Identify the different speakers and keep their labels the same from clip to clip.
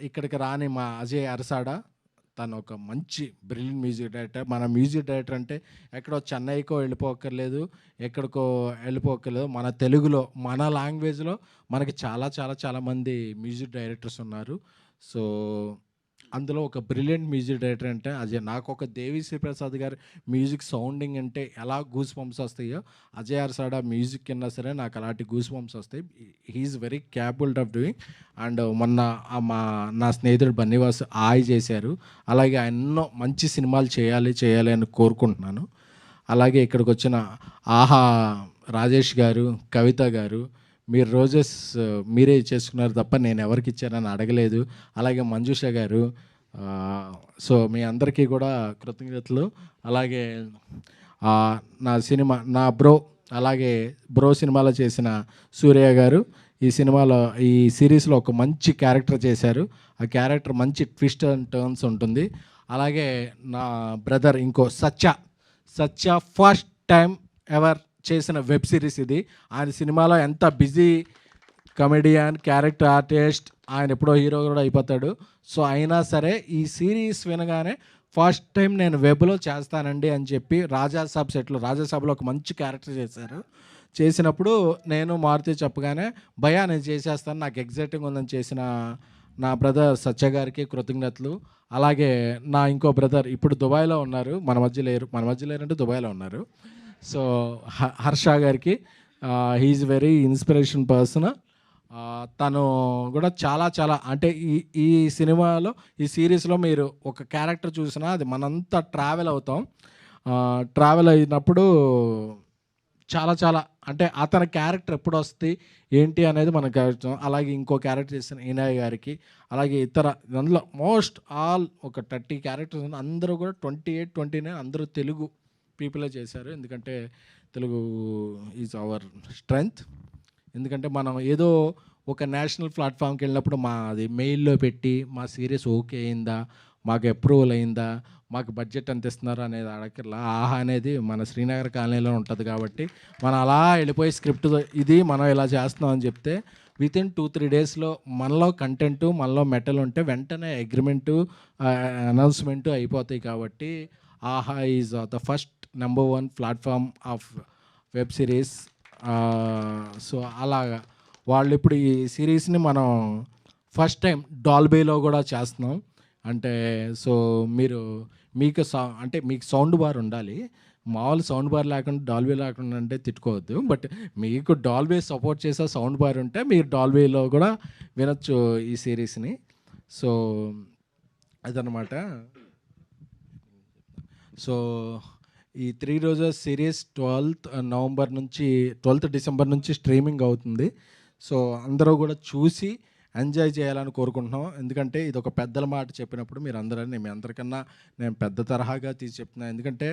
Speaker 1: ఇక్కడికి రాని మా అజయ్ అరసాడ? తను ఒక మంచి బ్రిలియంట్ మ్యూజిక్ డైరెక్టర్ మన మ్యూజిక్ డైరెక్టర్ అంటే ఎక్కడో చెన్నైకో వెళ్ళిపోక్కర్లేదు ఎక్కడికో వెళ్ళిపోక్కర్లేదు. మన తెలుగులో మన లాంగ్వేజ్లో మనకి చాలా చాలా చాలా మంది మ్యూజిక్ డైరెక్టర్స్ ఉన్నారు. సో అందులో ఒక బ్రిలియంట్ మ్యూజిక్ డైరెక్టర్ అంటే అజయ్. నాకు ఒక దేవి శ్రీప్రసాద్ గారి మ్యూజిక్ సౌండింగ్ అంటే ఎలా గూస్ పంప్స్ వస్తాయో అజయ్ అర్సాడా మ్యూజిక్ విన్నా సరే నాకు అలాంటి గూస్ పంప్స్ వస్తాయి. He's very capable of doing. And మొన్న మా నా స్నేహితుడు బన్నీవాస్ ఆయి చేశారు. అలాగే ఎన్నో మంచి సినిమాలు చేయాలి చేయాలి అని కోరుకుంటున్నాను. అలాగే ఇక్కడికి వచ్చిన ఆహా రాజేష్ గారు కవిత గారు మీరు రోజెస్ మీరే చేసుకున్నారు తప్ప నేను ఎవరికి ఇచ్చానని అడగలేదు. అలాగే మంజుష గారు సో మీ అందరికీ కూడా కృతజ్ఞతలు. అలాగే నా సినిమా నా బ్రో అలాగే బ్రో సినిమాలో చేసిన సూర్య గారు ఈ సినిమాలో ఈ సిరీస్లో ఒక మంచి క్యారెక్టర్ చేశారు. ఆ క్యారెక్టర్ మంచి ట్విస్ట్ అండ్ టర్న్స్ ఉంటుంది. అలాగే నా బ్రదర్ ఇంకో Satya Satya first time ever చేసిన వెబ్ సిరీస్ ఇది. ఆయన సినిమాలో ఎంత బిజీ కమెడియన్ క్యారెక్టర్ ఆర్టిస్ట్ ఆయన ఎప్పుడో హీరో కూడా అయిపోతాడు. సో అయినా సరే ఈ సిరీస్ వినగానే ఫస్ట్ టైం నేను వెబ్లో చేస్తానండి అని చెప్పి రాజాసాబ్ సెట్లో రాజాసాబ్లో ఒక మంచి క్యారెక్టర్ చేశారు. చేసినప్పుడు నేను మారుతి చెప్పగానే భయా నేను చేసేస్తాను నాకు ఎగ్జైటింగ్ ఉందని చేసిన నా బ్రదర్ సత్య గారికి కృతజ్ఞతలు. అలాగే నా ఇంకో బ్రదర్ ఇప్పుడు దుబాయ్లో ఉన్నారు మన మధ్య లేరు మన మధ్య లేరంటే దుబాయ్లో ఉన్నారు. సో హ- హర్ష గారికి హీఈస్ వెరీ ఇన్స్పిరేషన్ పర్సన్. తను కూడా చాలా చాలా అంటే ఈ ఈ సినిమాలో ఈ సిరీస్లో మీరు ఒక క్యారెక్టర్ చూసినా అది మనంతా ట్రావెల్ అవుతాం. ట్రావెల్ అయినప్పుడు చాలా చాలా అంటే అతని క్యారెక్టర్ ఎప్పుడు వస్తుంది ఏంటి అనేది మనకు అర్థం. అలాగే ఇంకో క్యారెక్టర్ చేసిన ఈనాయ్ గారికి అలాగే ఇతర అందులో మోస్ట్ ఆల్ ఒక థర్టీ క్యారెక్టర్స్ ఉంది అందరూ కూడా ట్వంటీ ఎయిట్ ట్వంటీ నైన్ అందరూ తెలుగు పీపులే చేశారు. ఎందుకంటే తెలుగు ఈజ్ అవర్ స్ట్రెంగ్త్. ఎందుకంటే మనం ఏదో ఒక నేషనల్ ప్లాట్ఫామ్కి వెళ్ళినప్పుడు మా అది మెయిల్లో పెట్టి మా సీరియస్ ఓకే అయిందా మాకు అప్రూవల్ అయిందా మాకు బడ్జెట్ ఎంత ఇస్తున్నారు అనేది అడగర్లా ఆహా అనేది మన శ్రీనగర్ కాలనీలో ఉంటుంది కాబట్టి మనం అలా వెళ్ళిపోయి స్క్రిప్ట్ ఇది మనం ఇలా చేస్తున్నాం అని చెప్తే విత్ ఇన్ టూ త్రీ డేస్లో మనలో కంటెంట్ మనలో మెటల్ ఉంటే వెంటనే అగ్రిమెంటు అనౌన్స్మెంటు అయిపోతాయి కాబట్టి Aha is the first number one platform of web series so అలాగా. వాళ్ళు ఇప్పుడు ఈ సిరీస్ని మనం ఫస్ట్ టైం డాల్బేలో కూడా చేస్తున్నాం. అంటే సో మీరు మీకు సౌ అంటే మీకు సౌండ్ బార్ ఉండాలి. మామూలు సౌండ్ బార్ లేకుండా డాల్బే లేకుండా అంటే తిట్టుకోవద్దు. బట్ మీకు డాల్బే సపోర్ట్ చేసే సౌండ్ బార్ ఉంటే మీరు డాల్బేలో కూడా వినొచ్చు ఈ సిరీస్ని. సో అదనమాట. సో ఈ three roses series twelfth November నుంచి ట్వెల్త్ డిసెంబర్ నుంచి స్ట్రీమింగ్ అవుతుంది. సో అందరూ కూడా చూసి ఎంజాయ్ చేయాలని కోరుకుంటున్నాం ఎందుకంటే ఇది ఒక పెద్దల మాట చెప్పినప్పుడు మీరు అందరూ నేను మీ అందరికన్నా నేను పెద్ద తరహాగా తీసి చెప్తున్నాను ఎందుకంటే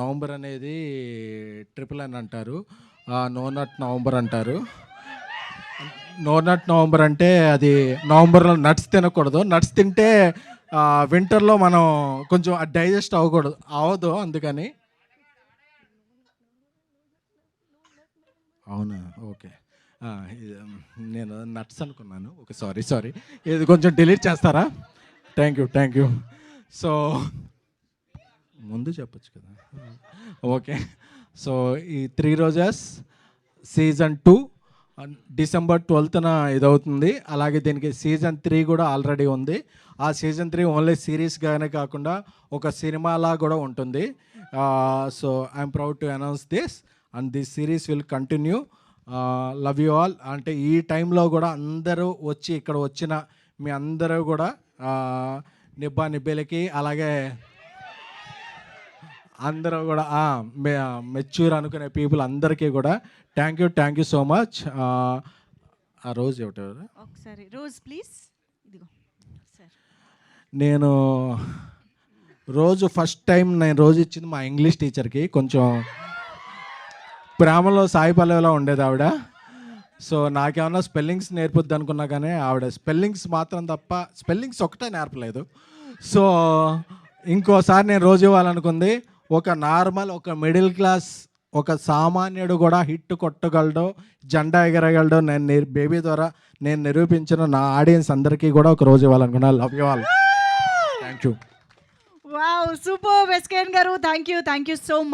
Speaker 1: నవంబర్ అనేది ట్రిపుల్ అని అంటారు. నో నట్ నవంబర్ అంటారు. నో నట్ నవంబర్ అంటే అది నవంబర్లో నట్స్ తినకూడదు. నట్స్ తింటే వింటర్లో మనం కొంచెం డైజెస్ట్ అవ్వకూడదు. అవ్వదు అందుకని. అవునా? ఓకే. ఇది, నేను నట్స్ అనుకున్నాను. Okay sorry sorry. ఇది కొంచెం డిలీట్ చేస్తారా? Thank you thank you. So ముందు చెప్పచ్చు కదా. ఓకే. సో ఈ three roses season two December ట్వెల్త్న ఇదవుతుంది. అలాగే దీనికి సీజన్ త్రీ కూడా ఆల్రెడీ ఉంది. ఆ సీజన్ త్రీ ఓన్లీ సిరీస్గానే కాకుండా ఒక సినిమాలా కూడా ఉంటుంది. So I'm proud to announce this and this series will continue. Love you all. అంటే ఈ టైంలో కూడా అందరూ వచ్చి ఇక్కడ వచ్చిన మీ అందరూ కూడా నిబ్బా నిబ్బేలకి అలాగే అందరూ కూడా మెచ్యూర్ అనుకునే పీపుల్ అందరికీ కూడా thank you thank you so much ఆ రోజు ఏమిటి
Speaker 2: ఒకసారి రోజ్ ప్లీజ్ ఇదిగో
Speaker 1: నేను రోజు ఫస్ట్ టైం నేను రోజు ఇచ్చింది మా ఇంగ్లీష్ టీచర్కి కొంచెం ప్రేమలో సాయి పల్లవిలో ఉండేది ఆవిడ. సో నాకేమన్నా స్పెల్లింగ్స్ నేర్పుద్ది అనుకున్నా కానీ ఆవిడ స్పెల్లింగ్స్ మాత్రం తప్ప స్పెల్లింగ్స్ ఒకటే నేర్పలేదు. సో ఇంకోసారి నేను రోజు ఇవ్వాలనుకుంది. ఒక నార్మల్ ఒక మిడిల్ క్లాస్ ఒక సామాన్యుడు కూడా హిట్ కొట్టగలడో జెండా ఎగరగలడో నేను బేబీ ద్వారా నేను నిరూపించిన నా ఆడియన్స్ అందరికీ కూడా ఒక రోజు ఇవ్వాలనుకున్నాను love you all thank you
Speaker 2: wow super వెస్కేన్ గారు. Thank you thank you so much